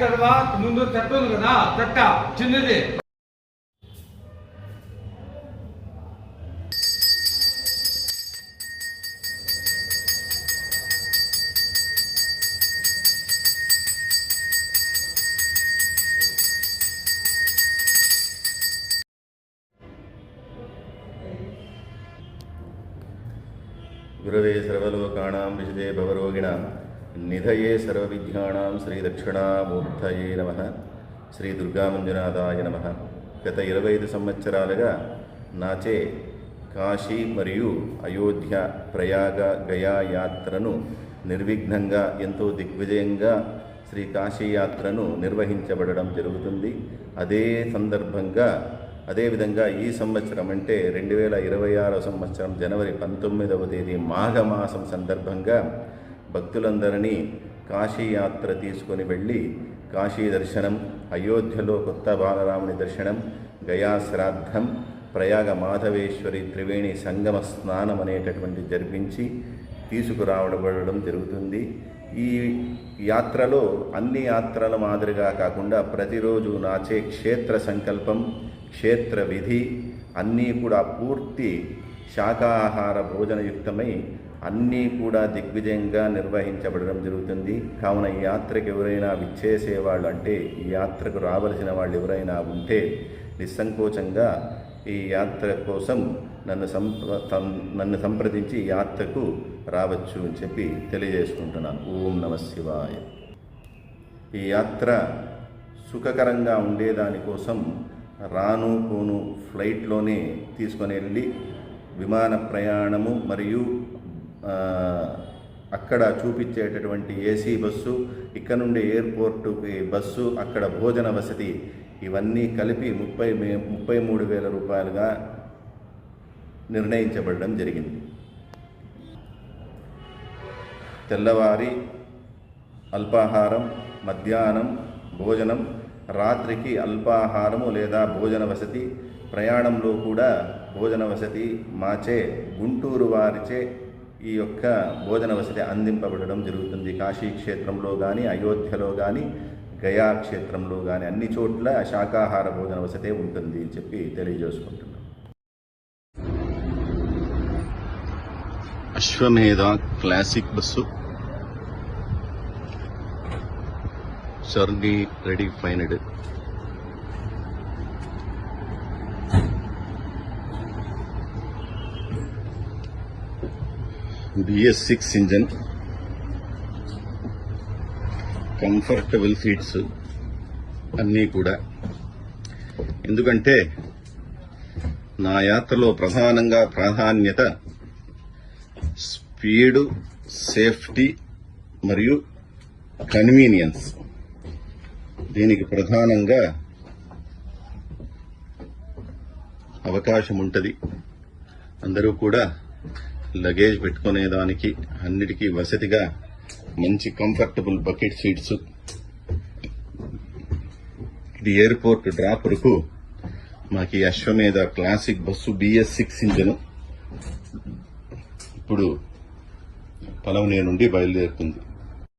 తర్వాత ముందు తట్ట ఉంది కదా తట్ట చిన్నది గురవే సర్వలోకానాం విశదే భవరోగిణాం నిధయే సర్వవిద్యానాం శ్రీదక్షిణామూర్తయే నమ. శ్రీ దుర్గామంజునాథాయ నమ. గత ఇరవై ఐదు సంవత్సరాలుగా నాచే కాశీ మరియు అయోధ్య ప్రయాగ గయా యాత్రను నిర్విఘ్నంగా ఎంతో దిగ్విజయంగా శ్రీ కాశీ యాత్రను నిర్వహించబడడం జరుగుతుంది. అదే సందర్భంగా అదేవిధంగా ఈ సంవత్సరం అంటే రెండు వేల ఇరవై ఆరో సంవత్సరం జనవరి పంతొమ్మిదవ తేదీ మాఘమాసం సందర్భంగా భక్తులందరినీ కాశీయాత్ర తీసుకొని వెళ్ళి కాశీ దర్శనం అయోధ్యలో కొత్త బాలరాముని దర్శనం గయా శ్రాద్ధం ప్రయాగ మాధవేశ్వరి త్రివేణి సంగమ స్నానం అనేటటువంటి జరిపించి తీసుకురావడబడడం జరుగుతుంది. ఈ యాత్రలో అన్ని యాత్రల మాదిరిగా కాకుండా ప్రతిరోజు నాచే క్షేత్ర సంకల్పం క్షేత్ర విధి అన్నీ కూడా పూర్తి శాకాహార భోజనయుక్తమై అన్నీ కూడా దిగ్విజయంగా నిర్వహించబడడం జరుగుతుంది. కావున ఈ యాత్రకు ఎవరైనా విచ్చేసేవాళ్ళు అంటే ఈ యాత్రకు రావలసిన వాళ్ళు ఎవరైనా ఉంటే నిస్సంకోచంగా ఈ యాత్ర కోసం నన్ను సంప్ర తం- నన్ను సంప్రదించి ఈ యాత్రకు రావచ్చు అని చెప్పి తెలియజేసుకుంటున్నాను. ఓం నమ శివాయ. ఈ యాత్ర సుఖకరంగా ఉండేదానికోసం రాను పోను ఫ్లైట్లోనే తీసుకొని వెళ్ళి విమాన ప్రయాణము మరియు అక్కడ చూపించేటటువంటి ఏసీ బస్సు ఇక్కడ నుండి ఎయిర్పోర్టుకి బస్సు అక్కడ భోజన వసతి ఇవన్నీ కలిపి ముప్పై మే ముప్పై మూడు వేల రూపాయలుగా నిర్ణయించబడడం జరిగింది. తెల్లవారి అల్పాహారం మధ్యాహ్నం భోజనం రాత్రికి అల్పాహారము లేదా భోజన వసతి ప్రయాణంలో కూడా భోజన వసతి మాచే గుంటూరు వారిచే ఈ యొక్క భోజన వసతి అందింపబడడం జరుగుతుంది. కాశీ క్షేత్రంలో కానీ అయోధ్యలో కానీ గయా క్షేత్రంలో కానీ అన్ని చోట్ల శాకాహార భోజన వసతే ఉంటుంది అని చెప్పి తెలియజేసుకుంటున్నాం. Ashwamedha classic bus. Journey ready ఫైనడ్ BS six engine comfortable seats అన్నీ కూడా ఎందుకంటే నా యాత్రలో ప్రధానంగా ప్రాధాన్యత స్పీడు సేఫ్టీ మరియు కన్వీనియన్స్ దీనికి ప్రధానంగా అవకాశం ఉంటుంది అందరూ కూడా లగేజ్ పెట్టుకునేదానికి అన్నిటికీ వసతిగా మంచి కంఫర్టబుల్ బకెట్ సీట్స్ ఇది ఎయిర్పోర్ట్ డ్రాపర్కు మాకు ఈ Ashwamedha classic bus BS six engine. ఇప్పుడు పలవనే నుండి బయలుదేరుతుంది.